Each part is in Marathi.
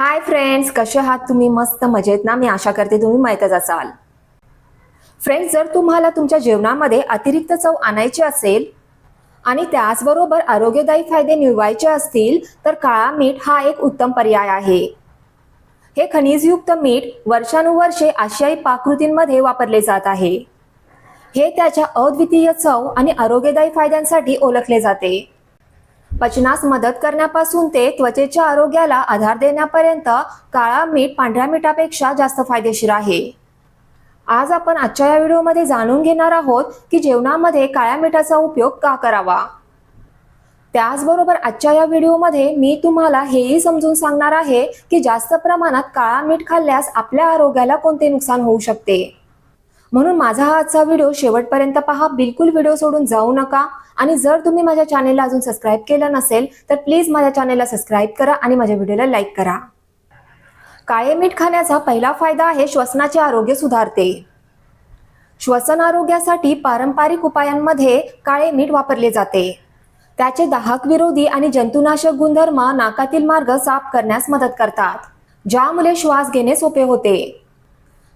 हाय फ्रेंड्स कसे आहात तुम्ही? मस्त मजेत ना? मी आशा करते तुम्ही माहीतच असाल. फ्रेंड्स जर तुम्हाला तुमच्या जेवणामध्ये अतिरिक्त चव आणायची असेल आणि त्याचबरोबर आरोग्यदायी फायदे मिळवायचे असतील तर काळा मीठ हा एक उत्तम पर्याय आहे. हे खनिजयुक्त मीठ वर्षानुवर्षे आशियाई पाककृतींमध्ये वापरले जात आहे. हे त्याच्या अद्वितीय चव आणि आरोग्यदायी फायद्यांसाठी ओळखले जाते. पचनास मदत करण्यापासून ते त्वचेच्या आरोग्याला आधार देण्यापर्यंत काळा मीठ पांढऱ्या मिठापेक्षा जास्त फायदेशीर आहे. आज आपण आजच्या या व्हिडिओमध्ये जाणून घेणार आहोत की जेवणामध्ये काळ्या मिठाचा उपयोग का करावा. त्याचबरोबर आजच्या या व्हिडिओमध्ये मी तुम्हाला हेही समजून सांगणार आहे की जास्त प्रमाणात काळा मीठ खाल्ल्यास आपल्या आरोग्याला कोणते नुकसान होऊ शकते. म्हणून माझा हा आजचा व्हिडिओ शेवटपर्यंत पहा. बिलकुल व्हिडिओ सोडून जाऊ नका. आणि जर तुम्ही माझ्या चॅनेलला अजून सबस्क्राईब केलं नसेल तर प्लीज माझ्या चॅनेलला सबस्क्राईब करा आणि माझ्या व्हिडिओला लाईक करा. काळे मीठ खाण्याचा पहिला फायदा आहे श्वसनाचे आरोग्य सुधारते. श्वसन आरोग्यासाठी पारंपरिक उपायांमध्ये काळे मीठ वापरले जाते. त्याचे दाहक विरोधी आणि जंतुनाशक गुणधर्म नाकातील मार्ग साफ करण्यास मदत करतात ज्यामुळे श्वास घेणे सोपे होते.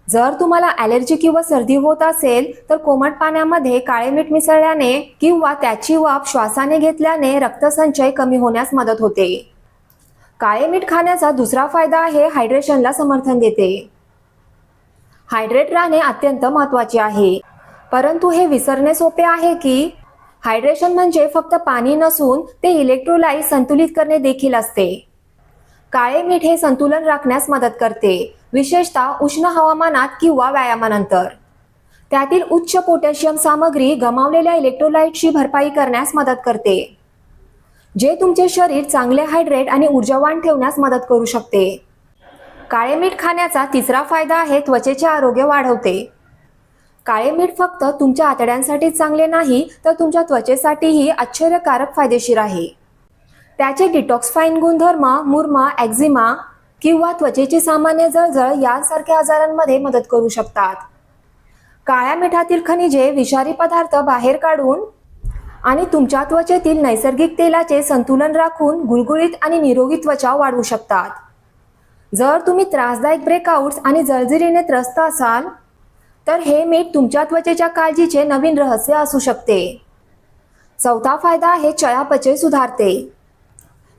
जर तुम्हाला ॲलर्जी किंवा सर्दी होत असेल तर कोमट पाण्यामध्ये काळे मीठ मिसळल्याने किंवा त्याची वाफ श्वासाने घेतल्याने रक्तसंचय कमी होण्यास मदत होते. काळे मीठ खाण्याचा दुसरा फायदा आहे हायड्रेशनला समर्थन देते. हायड्रेट राहणे अत्यंत महत्त्वाचे आहे. परंतु हे विसरणे सोपे आहे की हायड्रेशन म्हणजे फक्त पाणी नसून ते इलेक्ट्रोलाइट संतुलित करणे देखील असते. काळे मीठ हे संतुलन राखण्यास मदत करते विशेषतः उष्ण हवामानात किंवा व्यायामानंतर. त्यातील उच्च पोटॅशियम सामग्री गमावलेल्या इलेक्ट्रोलाइटची भरपाई करण्यास मदत करते जे तुमचे शरीर चांगले हायड्रेट आणि ऊर्जावान ठेवण्यास मदत करू शकते. काळे मीठ खाण्याचा तिसरा फायदा आहे त्वचेचे आरोग्य वाढवते. काळे मीठ फक्त तुमच्या आतड्यांसाठी चांगले नाही तर तुमच्या त्वचेसाठीही आश्चर्यकारक फायदेशीर आहे. त्याचे डिटॉक्सफाईन गुणधर्म मुरमा ॲक्झिमा किंवा त्वचेची सामान्य जळजळ यांसारख्या आजारांमध्ये मदत करू शकतात. काळ्या मिठातील खनिजे विषारी पदार्थ बाहेर काढून आणि तुमच्या त्वचेतील नैसर्गिक तेलाचे संतुलन राखून गुळगुळीत आणि निरोगी त्वचा वाढवू शकतात. जर तुम्ही त्रासदायक ब्रेकआउट्स आणि जळजळीने त्रस्त असाल तर हे मीठ तुमच्या त्वचेच्या काळजीचे नवीन रहस्य असू शकते. चौथा फायदा हे चयापचय सुधारते.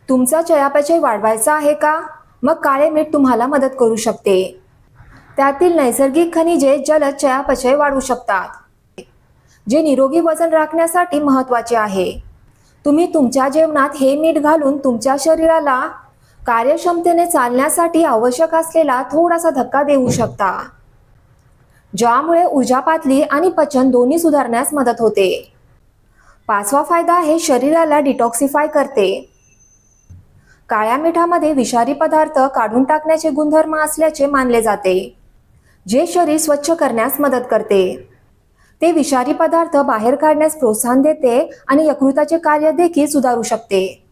तुमचा चयापचय वाढवायचा आहे का? मग काळे मीठ तुम्हाला मदत करू शकते. त्यातील नैसर्गिक खनिजे जलद चयापचय वाढवू शकतात जे निरोगी वजन राखण्यासाठी महत्त्वाचे आहे. तुम्ही तुमच्या जेवणात हे मीठ घालून तुमच्या शरीराला कार्यक्षमतेने चालण्यासाठी आवश्यक असलेला थोडासा धक्का देऊ शकता ज्यामुळे ऊर्जा पातळी आणि पचन दोन्ही सुधारण्यास मदत होते. पाचवा फायदा हे शरीराला डिटॉक्सिफाय करते. काळ्या मिठामध्ये विषारी पदार्थ काढून टाकण्याचे गुणधर्म असल्याचे मानले जाते. जे शरीर स्वच्छ करण्यास मदत करते. ते विषारी पदार्थ बाहेर काढण्यास प्रोत्साहन देते आणि यकृताचे कार्य देखील सुधारू शकते.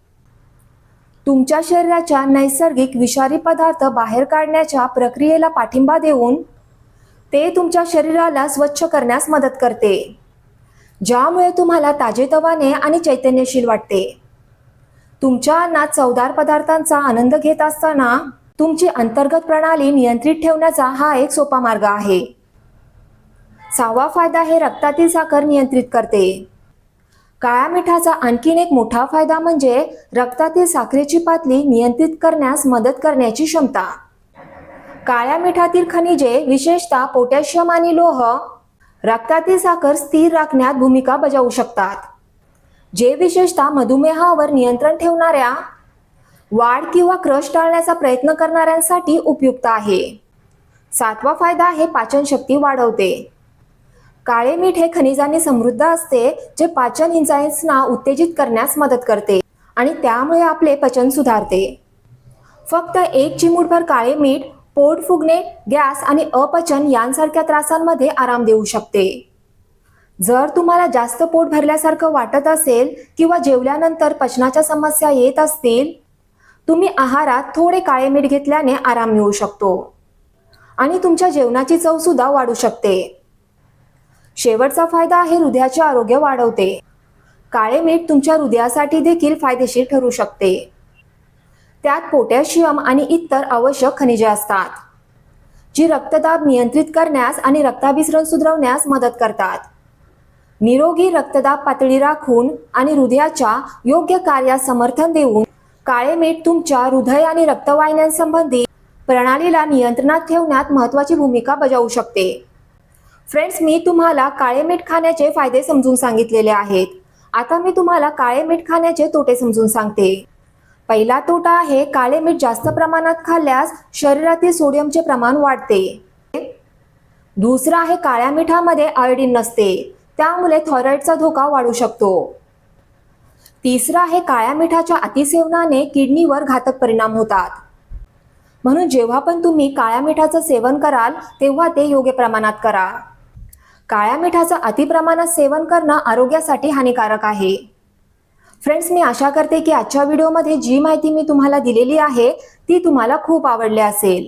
तुमच्या शरीराच्या नैसर्गिक विषारी पदार्थ बाहेर काढण्याच्या प्रक्रियेला पाठिंबा देऊन ते तुमच्या शरीराला स्वच्छ करण्यास मदत करते. ज्यामुळे तुम्हाला ताजेतवाने आणि चैतन्यशील वाटते. तुमच्या अन्नात चवदार पदार्थांचा आनंद घेत असताना तुमची अंतर्गत प्रणाली नियंत्रित ठेवण्याचा हा एक सोपा मार्ग आहे. सहावा फायदा हे रक्तातील साखर नियंत्रित करते. काळ्या मिठाचा आणखीन एक मोठा फायदा म्हणजे रक्तातील साखरेची पातळी नियंत्रित करण्यास मदत करण्याची क्षमता. काळ्या मिठातील खनिजे विशेषतः पोटॅशियम आणि लोह रक्तातील साखर स्थिर राखण्यात भूमिका बजावू शकतात. जे विशेषतः मधुमेहावर नियंत्रण ठेवणाऱ्या वाढ किंवा क्रश टाळण्याचा प्रयत्न करणाऱ्यांसाठी उपयुक्त आहे. सातवा फायदा हे पाचनशक्ती वाढवते. काळे मीठ हे खनिजांनी समृद्ध असते जे पाचन इंजाइम्सना उत्तेजित करण्यास मदत करते आणि त्यामुळे आपले पचन सुधारते. फक्त एक चिमूटभर काळे मीठ पोट फुगणे गॅस आणि अपचन यांसारख्या त्रासांमध्ये आराम देऊ शकते. जर तुम्हाला जास्त पोट भरल्यासारखं वाटत असेल किंवा जेवल्यानंतर पचनाच्या समस्या येत असतील तुम्ही आहारात थोडे काळे मीठ घेतल्याने आराम मिळू शकतो. आणि तुमच्या जेवणाची चव सुद्धा वाढू शकते. शेवटचा फायदा आहे हृदयाचे आरोग्य वाढवते. काळे मीठ तुमच्या हृदयासाठी देखील फायदेशीर ठरू शकते. त्यात पोटॅशियम आणि इतर आवश्यक खनिजे असतात जी रक्तदाब नियंत्रित करण्यास आणि रक्ताभिसरण सुधारवण्यास मदत करतात. निरोगी रक्तदाब पातळी राखून आणि हृदयाच्या योग्य कार्यास समर्थन देऊन काळे मीठ तुमच्या हृदय आणि रक्तवाहिन्यांसंबंधी प्रणालीला नियंत्रणात ठेवण्यात महत्त्वाची भूमिका बजावू शकते. फ्रेंड्स मी तुम्हाला काळे मीठ खाण्याचे फायदे समजून सांगितलेले आहेत. आता मी तुम्हाला काळे मीठ खाण्याचे तोटे समजून सांगते. पहिला तोटा आहे काळे मीठ जास्त प्रमाणात खाल्ल्यास शरीरातील सोडियमचे प्रमाण वाढते. दुसरा आहे काळ्या मिठामध्ये आयोडीन नसते. त्यामुळे थायरॉइडचा धोका वाढू शकतो. तिसरा आहे काळ्या मिठाच्या अतिसेवनाने किडनीवर घातक परिणाम होतात. म्हणून जेव्हा पण तुम्ही काळ्या मिठाचं सेवन कराल तेव्हा ते योग्य प्रमाणात करा. काळ्या मिठाचं अतिप्रमाणात सेवन करणं आरोग्यासाठी हानिकारक आहे. फ्रेंड्स मी आशा करते की आजच्या व्हिडिओमध्ये जी माहिती मी तुम्हाला दिलेली आहे ती तुम्हाला खूप आवडली असेल.